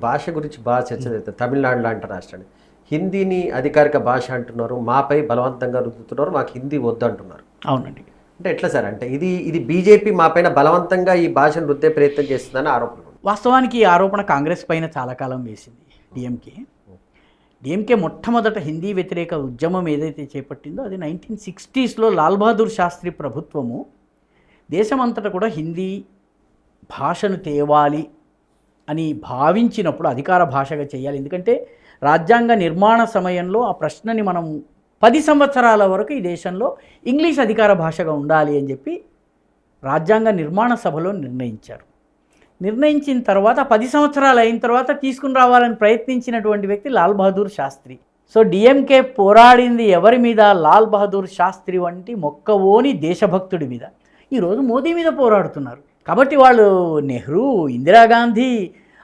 భాష గురించి బాగా చర్చ జరుగుతుంది. తమిళనాడు లాంటి రాష్ట్రాన్ని. హిందీని అధికారిక భాష అంటున్నారు మాపై బలవంతంగా రుద్దుతున్నారు మాకు హిందీ వద్దు అంటున్నారు. అవునండి. అంటే ఎట్లా సార్? అంటే ఇది ఇది బీజేపీ మా పైన బలవంతంగా ఈ భాషను రుద్దే ప్రయత్నం చేస్తుందని ఆరోపణ వాస్తవానికి ఈ ఆరోపణ కాంగ్రెస్ పైన చాలా కాలం వేసింది డిఎంకే. డిఎంకే మొట్టమొదట హిందీ వ్యతిరేక ఉద్యమం ఏదైతే చేపట్టిందో అది నైన్టీన్ సిక్స్టీస్లో లాల్ బహదూర్ శాస్త్రి ప్రభుత్వము. దేశమంతటా కూడా హిందీ భాషను తేవాలి అని భావించినప్పుడు అధికార భాషగా చేయాలి. ఎందుకంటే రాజ్యాంగ నిర్మాణ సమయంలో ఆ ప్రశ్నని మనం పది సంవత్సరాల వరకు ఈ దేశంలో ఇంగ్లీష్ అధికార భాషగా ఉండాలి అని చెప్పి రాజ్యాంగ నిర్మాణ సభలో నిర్ణయించారు. నిర్ణయించిన తర్వాత పది సంవత్సరాలు అయిన తర్వాత తీసుకుని రావాలని ప్రయత్నించినటువంటి వ్యక్తి లాల్ బహదూర్ శాస్త్రి. సో డిఎంకే పోరాడింది ఎవరి మీద? లాల్ బహదూర్ శాస్త్రి వంటి మొక్కవోని దేశభక్తుడి మీద. ఈరోజు మోదీ మీద పోరాడుతున్నారు. కాబట్టి వాళ్ళు నెహ్రూ ఇందిరాగాంధీ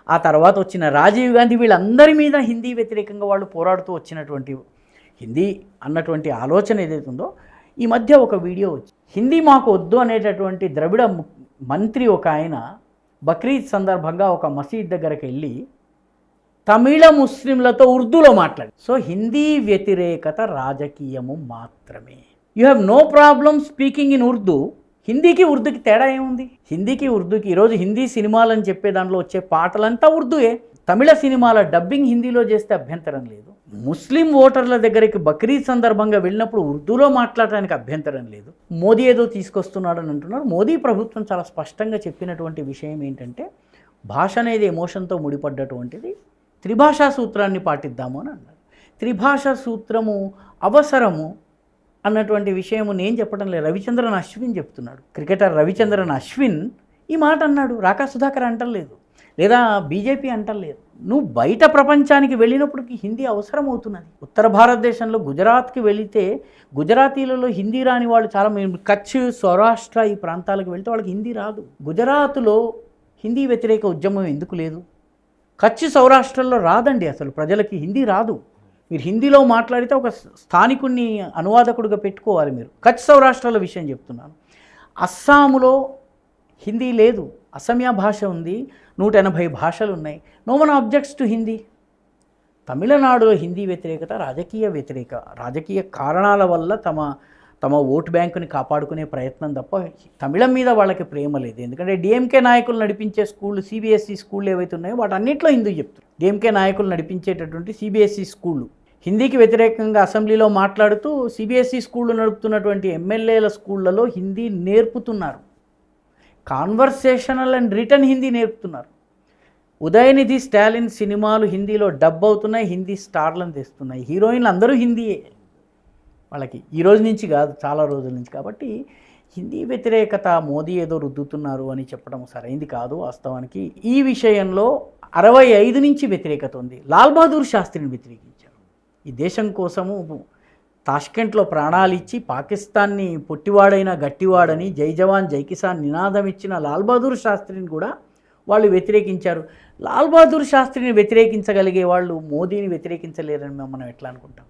ఆ తర్వాత వచ్చిన రాజీవ్ గాంధీ వీళ్ళందరి మీద హిందీ వ్యతిరేకంగా వాళ్ళు పోరాడుతూ వచ్చినటువంటి హిందీ అన్నటువంటి ఆలోచన ఏదైతే ఉందో ఈ మధ్య ఒక వీడియో వచ్చి హిందీ మాకు వద్దు అనేటటువంటి ద్రవిడ మంత్రి ఒక ఆయన బక్రీద్ సందర్భంగా ఒక మసీద్ దగ్గరికి వెళ్ళి తమిళ ముస్లింలతో ఉర్దూలో మాట్లాడి సో హిందీ వ్యతిరేకత రాజకీయము మాత్రమే. You have no problem speaking in Urdu. హిందీకి ఉర్దూకి తేడా ఏముంది? హిందీకి ఉర్దూకి ఈరోజు హిందీ సినిమాలని చెప్పే దాంట్లో వచ్చే పాటలంతా ఉర్దూయే. తమిళ సినిమాల డబ్బింగ్ హిందీలో చేస్తే అభ్యంతరం లేదు. ముస్లిం ఓటర్ల దగ్గరికి బక్రీద్ సందర్భంగా వెళ్ళినప్పుడు ఉర్దూలో మాట్లాడడానికి అభ్యంతరం లేదు. మోదీ ఏదో తీసుకొస్తున్నాడని అంటున్నారు. మోదీ ప్రభుత్వం చాలా స్పష్టంగా చెప్పినటువంటి విషయం ఏంటంటే భాష అనేది ఎమోషన్తో ముడిపడ్డటువంటిది. త్రిభాషా సూత్రాన్ని పాటిద్దాము అని అన్నారు. త్రిభాషా సూత్రము అవసరము అన్నటువంటి విషయము నేను చెప్పడం లేదు. రవిచంద్రన్ అశ్విన్ చెప్తున్నాడు. క్రికెటర్ రవిచంద్రన్ అశ్విన్ ఈ మాట అన్నాడు. రాకా సుధాకర్ అంటలేదు. లేదా బీజేపీ అంటలేదు. నువ్వు బయట ప్రపంచానికి వెళ్ళినప్పటికీ హిందీ అవసరం అవుతున్నది ఉత్తర భారతదేశంలో గుజరాత్కి వెళితే గుజరాతీలలో హిందీ రాని వాళ్ళు చాలా మంది కచ్ సౌరాష్ట్ర ఈ ప్రాంతాలకు వెళ్తే వాళ్ళకి హిందీ రాదు. గుజరాత్లో హిందీ వ్యతిరేక ఉద్యమం ఎందుకు లేదు? కచ్ సౌరాష్ట్రలో రాదండి అసలు ప్రజలకి హిందీ రాదు. మీరు హిందీలో మాట్లాడితే ఒక స్థానికుడిని అనువాదకుడిగా పెట్టుకోవాలి మీరు. కచ్ సౌరాష్ట్రాల విషయం చెప్తున్నాను. అస్సాములో హిందీ లేదు. అసమియా భాష ఉంది. నూట ఎనభై భాషలు ఉన్నాయి. నో మన ఆబ్జెక్ట్స్ టు హిందీ తమిళనాడులో హిందీ వ్యతిరేకత రాజకీయ వ్యతిరేక రాజకీయ కారణాల వల్ల తమ తమ ఓటు బ్యాంకుని కాపాడుకునే ప్రయత్నం తప్ప తమిళం మీద వాళ్ళకి ప్రేమ లేదు. ఎందుకంటే డిఎంకే నాయకులు నడిపించే స్కూళ్ళు సిబిఎస్ఈ స్కూళ్ళు ఏవైతే ఉన్నాయో వాటి అన్నింటిలో హిందూ చెప్తున్నారు. డిఎంకే నాయకులు నడిపించేటటువంటి సిబిఎస్ఈ స్కూళ్ళు. హిందీకి వ్యతిరేకంగా అసెంబ్లీలో మాట్లాడుతూ సిబిఎస్ఈ స్కూళ్ళు నడుపుతున్నటువంటి ఎమ్మెల్యేల స్కూళ్ళలో హిందీ నేర్పుతున్నారు. కాన్వర్సేషనల్ అండ్ రిటర్న్ హిందీ నేర్పుతున్నారు. ఉదయనిధి స్టాలిన్ సినిమాలు హిందీలో డబ్ అవుతున్నాయి హిందీ స్టార్లను తెస్తున్నాయి. హీరోయిన్లు అందరూ హిందీయే. వాళ్ళకి ఈ రోజు నుంచి కాదు చాలా రోజుల నుంచి. కాబట్టి హిందీ వ్యతిరేకత మోదీ ఏదో రుద్దుతున్నారు అని చెప్పడం సరైంది కాదు. వాస్తవానికి ఈ విషయంలో అరవై ఐదు నుంచి వ్యతిరేకత ఉంది. లాల్ బహదూర్ శాస్త్రిని వ్యతిరేకించారు. ఈ దేశం కోసము తాష్కెంట్లో ప్రాణాలు ఇచ్చి పాకిస్తాన్ని పొట్టివాడైన గట్టివాడని జై జవాన్ జై కిసాన్ నినాదం ఇచ్చిన లాల్ బహదూర్ శాస్త్రిని కూడా వాళ్ళు వ్యతిరేకించారు. లాల్ బహదూర్ శాస్త్రిని వ్యతిరేకించగలిగే వాళ్ళు మోదీని వ్యతిరేకించలేరని మనం ఎట్లా అనుకుంటాం?